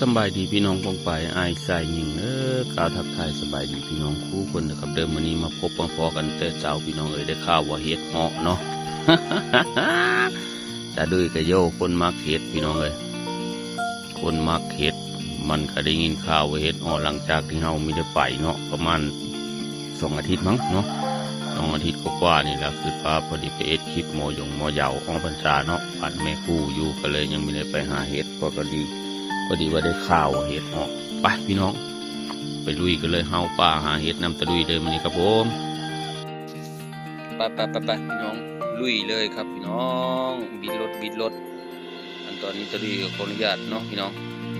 สบายดีพี่น้องปองไปอายสายยิงเออกล่าวทักทายสบายดีพี่น้องคู่คนนะครับเดิมวันนี้มาพบมาพอกันแต่เจ้าพี่น้องเอ้ยได้ข่าวว่าเฮ็ดเหาะเนาะจะด้วยกระโยคนมักเฮ็ดพี่น้องเอ้ยคนมักเฮ็ด มันก็ได้ยินข่าวว่าเฮ็ดเหาะหลังจากที่เราไม่ได้ไปเนาะประมาณสองอาทิตย์มั้งเนาะสองอาทิตย์กว่านี่แหละคือป้าพอดีไปเอ็ดคลิปโมยงโมยาของพรรษาเนาะผ่านแม่คู่อยู่ก็เลยยังไม่ได้ไปหาเฮ็ดก็ก็ดี พอดีว่าได้ข่าวเห็ดออกไปพี่น้อง ไปลุยกันเลยเฮาป่าหาเห็ดนำตะลุยเดิมวันนี้ครับผมไปไปไปไปพี่น้องลุยเลยครับพี่น้อง บิดรถบิดรถอันตอนนี้ตะลุยขออนุญาตเนาะพี่น้อง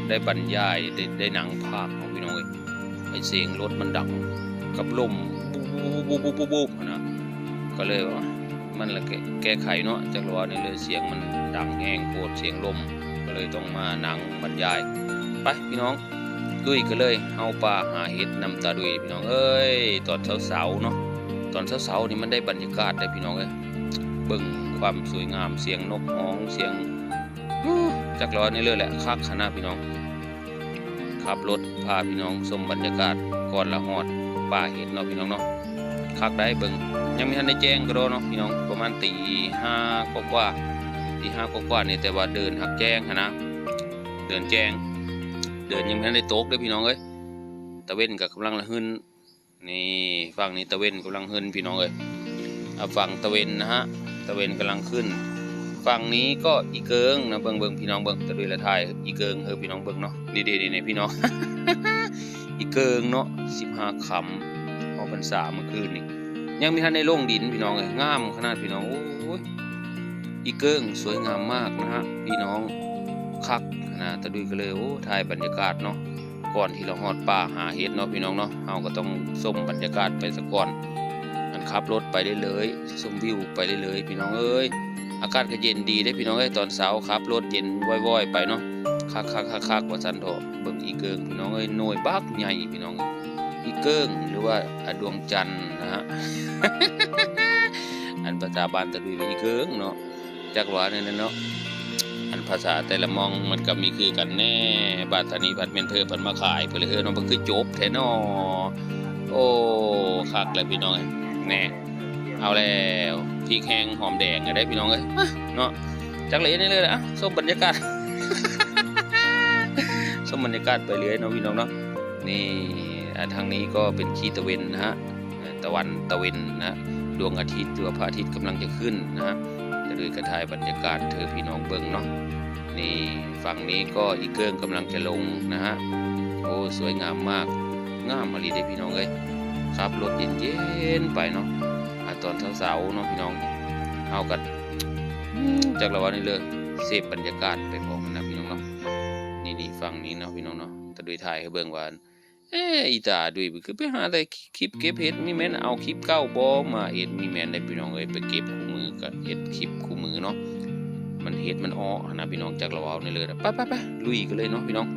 ได้บรรยายได้ได้หนังภาคของพี่น้องไอเสียงรถมันดังกับลมบูบบูบบูบบูบนะก็เลยว่ามันละแก้ไขเนาะจากรวานี่เลยเสียงมันดังแห้งโคตรเสียงลม ก็เลยต้องมาหนังบรรยาย ไปพี่น้องลุยกันเลยเฮาป่าหาเห็ดนำตาดุยพี่น้องเอ้ยตอนเสาๆเนาะตอนเสาๆนี่มันได้บรรยากาศได้พี่น้องเอ้ยเบิ่งความสวยงามเสียงนกฮ้องเสียงจักรวาลนี่เลยแหละคักขนาดพี่น้องขับรถพาพี่น้องชมบรรยากาศก่อนละฮอดป่าเห็ดเนาะพี่น้องเนาะคักได้เบิ่งยังไม่ทันได้แจ้งก็รอเนาะพี่น้องประมาณตีห้ากว่า ที่ห้ากว่าๆนี่แต่ว่าเดินหักแจ้งนะ เดินแจ้ง เดินยังไม่ทันได้โต๊กเด้อพี่น้องเอ้ยตะเว้นกับกำลังละหึนนี่ฝั่งนี้ตะเว้นกำลังหึนพี่น้องเอ้ยฝั่งตะเวนนะฮะตะเวนกำลังขึ้น ฝั่งนี้ก็อีเกิงนะเบิ่งเบิ่งพี่น้องเบิ่งตะดุยละทายอีเกิงเออพี่น้องเบิ่งเนาะนี่ดีนี่พี่น้องอีเกิงเนาะสิบห้าคำออกพรรษาเมื่อคืนนี่ยังมีทันในโล่งดินพี่น้องเอ้ยงามขนาดพี่น้องโอ้ย อีเกิ้งสวยงามมากนะฮะพี่น้องคักนะตะดุยก็เลยโอ้ถ่ายบรรยากาศเนาะก่อนที่เราฮอดป่าหาเห็ดเนาะพี่น้องเนาะเฮาก็ต้องส้มบรรยากาศไปสักก่อนอันขับรถไปได้เลยชมวิวไปได้เลยพี่น้องเอ้ยอากาศก็เย็นดีได้พี่น้องเอ้ยตอนเช้าขับรถเย็นว่อยๆ ไปเนาะคักคักคักคักว่าสันโถเบิ่งอีเกิ้งพี่น้องเอ้ยหน่วยบักใหญ่พี่น้องอีเกิ้งหรือว่าอะดวงจันทร์นะฮะอันภาษาบานตะดุยว่าอีเกิ้งเนาะ จักหวานี่นะเนาะอันภาษาแต่ละมองมันก็มีคือกันแน่บาทานีบัดเมนเพอเพิ่นมาขายเพิ่นเออเนาะมันคือจบแท้นาะโอ้คักเลยพี่น้องแน่เอาแล้วพริกแห้งหอมแดงก็ได้พี่น้องเอ้ยเนาะจักเลยนี่เลยนะส้มบรรยากาศส้มบรรยากาศไปเรื่อยเนาะพี่น้องเนาะนี่อ่าทางนี้ก็เป็นขี้ตะเวนนะฮะตะวันตะเวนนะฮะดวงอาทิตย์หรือว่าพระอาทิตย์กำลังจะขึ้นนะฮะ เลยกระทายบรรยากาศเธอพี่น้องเบิ่งเนาะนี่ฝั่งนี้ก็อีเกิงกำลังจะลงนะฮะโอ้สวยงามมากงามมาลีเด้พี่น้องเอ้ยขับรถเย็นๆไปเนาะอ่าตอนเช้าๆเนาะพี่น้องเอากันจากละวันนี้เลยเสพบรรยากาศไปพร้อมกันนะพี่น้องเนาะนี่นี่ฝั่งนี้เนาะพี่น้องเนาะแต่ด้วยถ่ายให้เบิ่งว่าเอ้ยอีตาด้วยคือไปหาแต่คลิปเก็บเห็ดมีแม่นเอาคลิปเก้าบอมาเห็ดมีแม่นได้พี่น้องเอ้ยไปเก็บ มือกับเห็ดคลิปคู่มือเนาะมันเห็ดมันอ้อนะพี่น้องจากเราเอานี่เลยไปไปไปลุยกันเลยเนาะพี่น้อง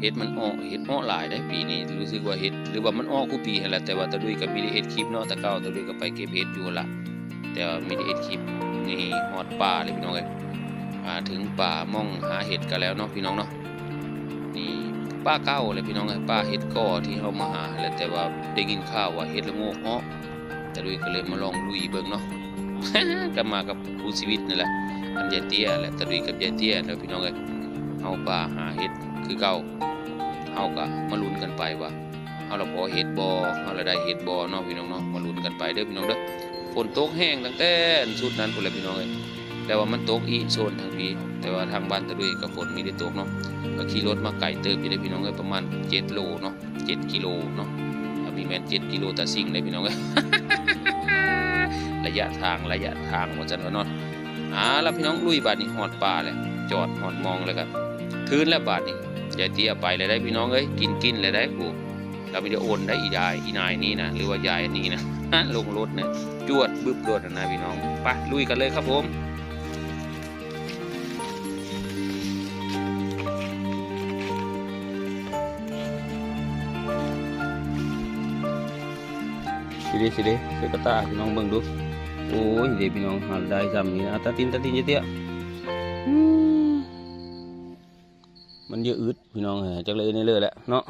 เห็ดมันอ้อเห็ดอ้อหลายได้ปีนี้รู้สึกว่าเห็ดหรือว่ามันอ้อคู่ปีแหละแต่ว่าตะดุยกับมีได้เห็ดคลิปเนาะต่เก้าตะดุยก็ไปเก็บเห็ดอยู่ละแต่ว่ามีได้เห็ดคลิปนี่ฮอดป่าเลยพี่น้องเอ้ยมาถึงป่าม่องหาเห็ดกันแล้วเนาะพี่น้องเนาะนี่ป้าเก้าเลยพี่น้องเอ้ยป้าเห็ดก่อที่เขามาหาแหละแต่ว่าได้ยินข่าวว่าเห็ดละโงกอ้อตะลุยก็เลยมาลองลุยเบิ่งเนาะ ก็มากับคู่ชีวิตนั่นแหละอันยายเตี้ยแหละตะลุยกับยายเตี้ยเนาะพี่น้องเอ้ยเฮาป่าหาเห็ดคือเก่าเฮาก็มาลุ้นกันไปว่าเฮาละพอเห็ดบ่เฮาละได้เห็ดบ่เนาะพี่น้องเนาะมาลุ้นกันไปเด้อพี่น้องเด้อฝนตกแห้งตั้งแต่สุดนั้นพุ่นแหละพี่น้องเอ้ยแต่ว่ามันตกอีโซนทางพี่แต่ว่าทางบ้านตะลุยก็ฝนมีได้ตกเนาะก็ขี่รถมาไกลเติบอยู่ได้พี่น้องเอ้ยประมาณ7โลเนาะ7กิโลเนาะถ้ามีแม่น7กิโลตะซิ่งเลยพี่น้องเอ้ยระ ยะทางระยะทางว่าจันว่าเนอนอ่าแล้วพี่น้องลุยบาดนี้หอดป่าเลยจอดหอดมองเลยครับทืนแล้วบาดนี้ยายเตี้ยไปเลยได้พี่น้องเอ้ยกินกินเลยได้กูเราไม่ได้โอนได้อียายอีนายนี่นะหรือว่ายายนี่นะลงรถนี่ยจวดบึ้บรถนะพี่น้องไปลุยกันเลยครับผมสิเดสิเดเสกตาพี่น้องเบิ่งดู โอ้ยเดี๋ยวพี่น้องหาได้จำนี่นะตาตินตาตินเจเตี้ยอืมมันเยอะอึดพี่น้องเอ้ยจักเลยในเลยแหละเนาะ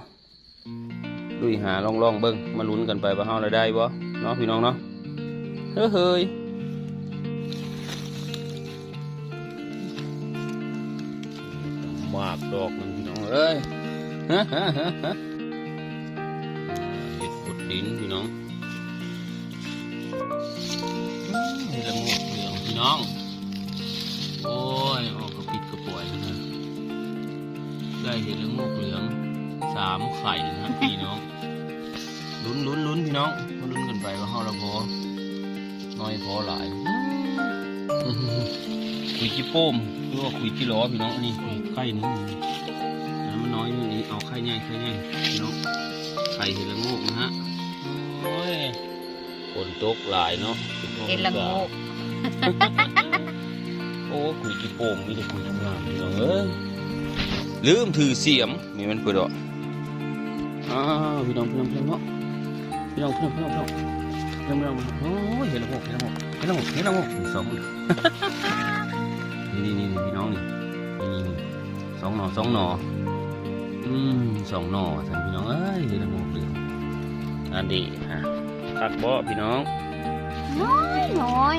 ลุยหาล่องล่องๆเบิ้งมาลุ้นกันไปว่าเฮาได้ได้บ่เนาะพี่น้องเนาะเฮ้ยเฮ้ยมากดอกหนึงพี่น้องเอ้ยเห็ดขุดดินพี่น้อง น้อง โอ้ยออกกระปิดกระป่วยนะได้เห็ดละงกเหลืองสามไข่นะพี่น้องลุ้นลุ้นลุ้นพี่น้องมาลุ้นกันไปว่าเฮาละพอน้อยพอหลายคุยจิโป้มหรือว่าคุยจิล้อพี่น้องอันนี้ไข่นี่อันนั้นมันน้อยนี่เอาไข่ใหญ่ไข่ใหญ่พี่น้องไข่เห็ดละงกนะฮะโอ้ยฝนตกหลายเนาะเห็นละโงก โอ้คุยกี่โป่งมีแต่คุยทำงานพี่น้องเอ้ยลืมถือเสียมนี่มันเปิดอะอ้าวพี่น้องพี่น้องพี่น้องเนาะพี่น้องพี่น้องพี่น้องพี่น้องพี่น้องพี่น้องโอ้ยเห็นและหกเห็นและหกเห็นและหกเห็นและหกสองนี่นี่นี่พี่น้องนี่นี่นี่สองหน่อสองหน่ออืมสองหน่อท่านพี่น้องเอ้ยเห็นและหกเหลืองอันดีฮะคักบ่พี่น้องน้อยน้อย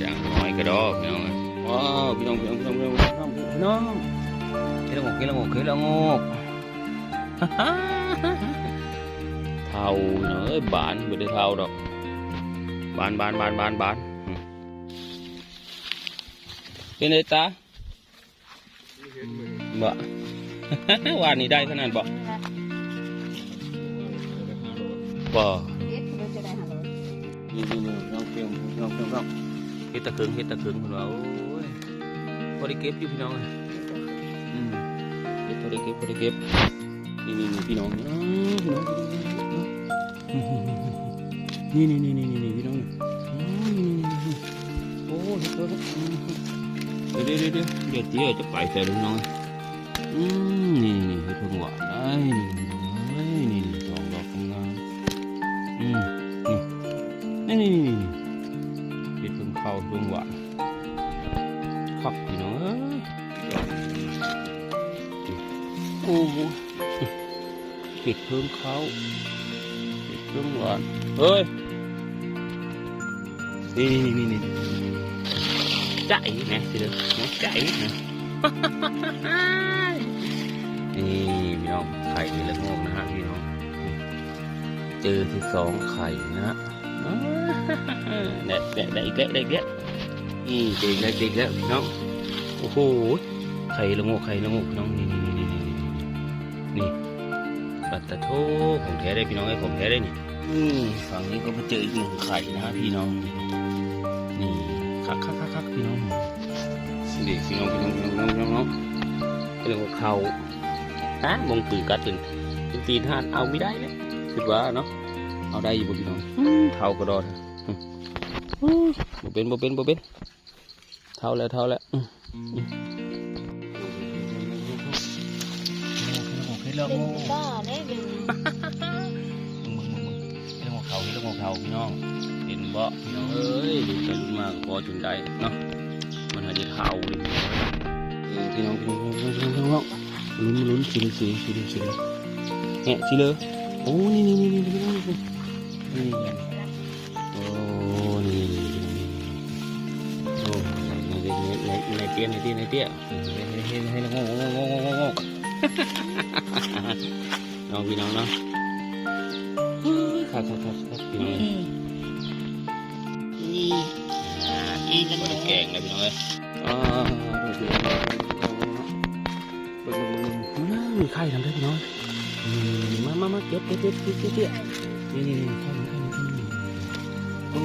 จางน้อยกระดอกพี่น้องอะว้าวพี่น้องพี่น้องพี่น้องพี่น้องพี่น้องพี่น้องเฮ็ดละงกเฮ็ดละงกเฮ็ดละงกเท่าเนอะบานไม่ได้เท่าดอกบานบานบานบานบานอืมเป็นไงตาบ่วานนี้ได้ขนาดบ่บ่ นี่นี่นี่น้องเพียงน้องเพียงน้องเฮ็ดตะเคิงเฮ็ดตะเคิงคนว่าโอ้ยพอได้เก็บอยู่พี่น้องอะอืมเฮ็ดพอได้เก็บพอได้เก็บนี่นี่นี่พี่น้องนี่พี่น้องนี่นี่นี่นี่นี่พี่น้องนี่อ๋อนี่นี่นี่โอ้เฮ็ดตัวเดี๋ยวเดี๋ยวเดี๋ยวเดี๋ยวเดี๋ยวจะไปใส่ลูกน้องอืมนี่นี่เฮ็ดเพิ่งหวานได้นี่นี่ นี่นี่นี่นี่เห็ดเพิ่งเข้าเพิ่งหวานขับพี่น้องเอ้ยโอ้โหเห็ดเพิ่งเข้าเห็ดเพิ่งหวานเฮ้ยนี่นี่นี่นี่ใจนะสิเด้อน้องใจนะนี่พี่น้องไข่ละโงกนะฮะพี่น้องเจอที่สองไข่นะฮะ เนี่ยเนี่ยได้อีกแล้วได้อีกแล้วนี่เจออีกแล้วเจออีกแล้วพี่น้องโอ้โหไข่ละโงกไข่ละโงกพี่น้องนี่นี่นี่นี่นี่นี่ปัตตะโทของแท้ได้พี่น้องไอ้ของแท้ได้นี่อืมฝั่งนี้ก็มาเจออีกหนึ่งไข่นะฮะพี่น้องนี่คักคักคักคักพี่น้องนี่พี่น้องพี่น้องพี่น้องพี่น้องพี่น้องเรียกว่าเขาฮะมงตือกัดเป็นเป็นตีนห่านเอาไม่ได้เลยคิดว่าเนาะเอาได้อยู่บ่พี่น้องเท่ากระดอด บ่เป็นบ่เป็นบ่เป็นเท่าแล้วเท่าแล้วอืมอืมเฮ็ดแล้วเป็นโง่บ้าได้เป็นมึงมึงมึงมึงเฮ็ดของเขาเฮ็ดของเขาพี่น้องเห็นบ่พี่น้องเอ้ยดูไปดูมากพอจนได้เนาะมันหาจเท่าเลยพี่น้องพี่น้องพี่น้องพี่น้องพี่น้องลุ้นลุ้นสีสีสีสีแหะสีเลยโอ้นี่นี่นี่นี่พี่น้องนี่ ในในเตี้ยในเตี้ยในเตี้ยให้ให้ให้งงงงงงงงน้องพี่น้องเนาะครับครับครับครับพี่น้องนี่นี่อ่าอีกคนแกงเลยพี่น้องเลยอ่าพี่น้อมีไข่ทำได้พี่น้องมามามาเก็บเก็บเก็บเก็บเก็บนี่นี่นี่ไข่ไข่ไข่โอ้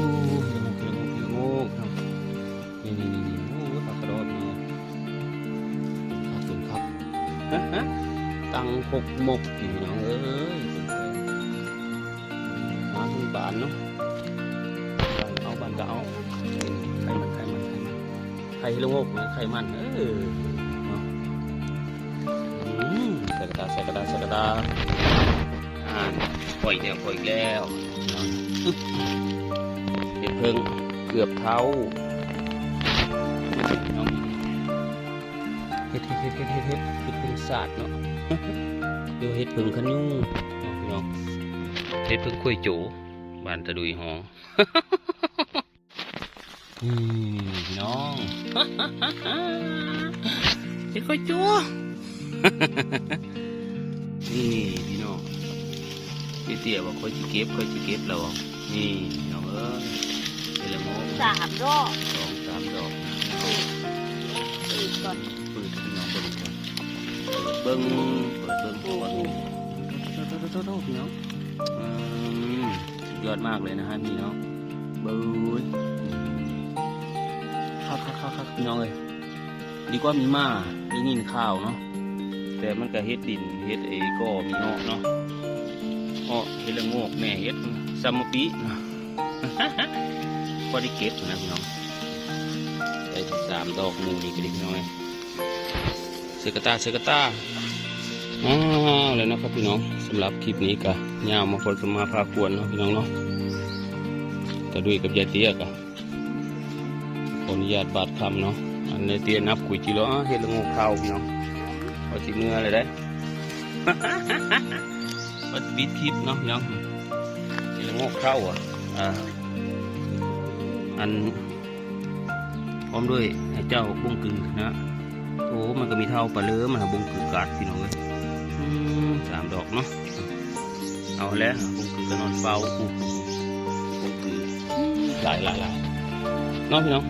เดี๋ยวเดี๋ยวเดี๋ยวโอ้ครับนี่นี่ ตังหกหมกพี่น้องเอ้ยหาทุนบานเนาะเอาบานก็เอาใครมันใครมันใครมันใครละงกนะใครมันเออใส่กระดาษใส่กระดาษใส่กระดาษอ่าปล่อยแล้วปล่อยแล้วเนาะอึ๊บเห็ดเพิ่งเกือบเท้าน้อง ฮ็ดเฮ็ดเฮ็ดเฮ็ดเฮ็ดเฮ็ดเฮ็ดพึ่งศาสตร์เนาะเดี๋ยวเฮ็ดพึ่งขยุงเนาะพี่น้องเฮ็ดพึ่งคุยโจบ้านตะดุยหองนี่พี่น้องเฮ็ดคุยโจนี่พี่น้องพี่เตี้ยบอกค่อยสิเก็บค่อยสิเก็บแล้วบอนี่น้องเอ้ยเฮดละโมสามรอบสองสามดอกอีกก่อน ปิดให้พี่น้องเบิ่งเปิดเบิ่งเปิดเบิ่งก่อนโทษโทษโทษพี่น้องยอดมากเลยนะฮะพี่น้องเบิ้ยคักคักคักคักพี่น้องเลยดีกว่ามีมามีนินข้าวเนาะแต่มันก็เฮ็ดดินเฮ็ดเอก็มีเนาะเนาะอ้อเฮ็ดละโงกแม่เฮ็ดซัมมปีพอได้เก็บนะพี่น้องได้สามดอกมูนี่ก็ดีน้อย เสกตาเสกตาอ้าวเลยนะครับพี่น้องสำหรับคลิปนี้ก็ยาวมาคนสมมาพาควรเนาะพี่น้องเนาะกระดุยกับยายเตี้ยก็ขออนุญาตบาดคำเนาะอันในเตี้ยนับกุยจิโร่เฮ็ดละโงูข้าวพี่น้องพอจิเมื่อเลยได้วัดบิดคลิปเนาะพี่น้องเฮ็ดละโงูข้าวอะอันพร้อมด้วยให้เจ้าบงกือนะ มันก็มีเท่าปลาเลือมันหาบงกือกาดพี่น้องเลยอืมสามดอกเนาะเอาแล้วบงกือก็นอนเฝ้าอู้บงกือหลายหลายหลายเนาะพี่น้อง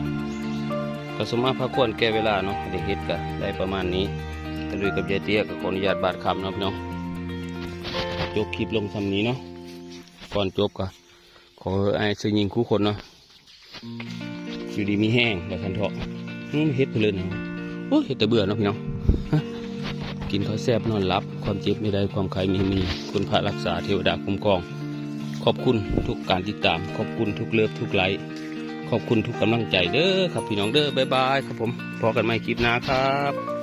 ก็สมมาพระควรแก้เวลาเนาะเด็กเฮ็ดก็ได้ประมาณนี้กันด้วยกับยายเตี้ยก็ขออนุญาตบาดคำเนาะพี่น้องจบคลิปลงทำนี้เนาะก่อนจบก็ขอไอ้เสื้อยิงคู่คนเนาะอยู่ดีมีแห้งแบบคันเถาะอืมเฮ็ดเพลินเอา โอ้ยเฮ็ดแต่เบื่อเนาะพี่น้องกินข้าวแซ่บนอนหลับ ความเจ็บไม่ได้ความใครมีมีคุณพระรักษาเทวดาคุ้มครอง ขอบคุณทุกการติดตาม ขอบคุณทุกเลิฟทุกไลค์ขอบคุณทุกกำลังใจเด้อครับพี่น้องเด้อบ๊ายบายครับผมพอกันใหม่คลิปหน้าครับ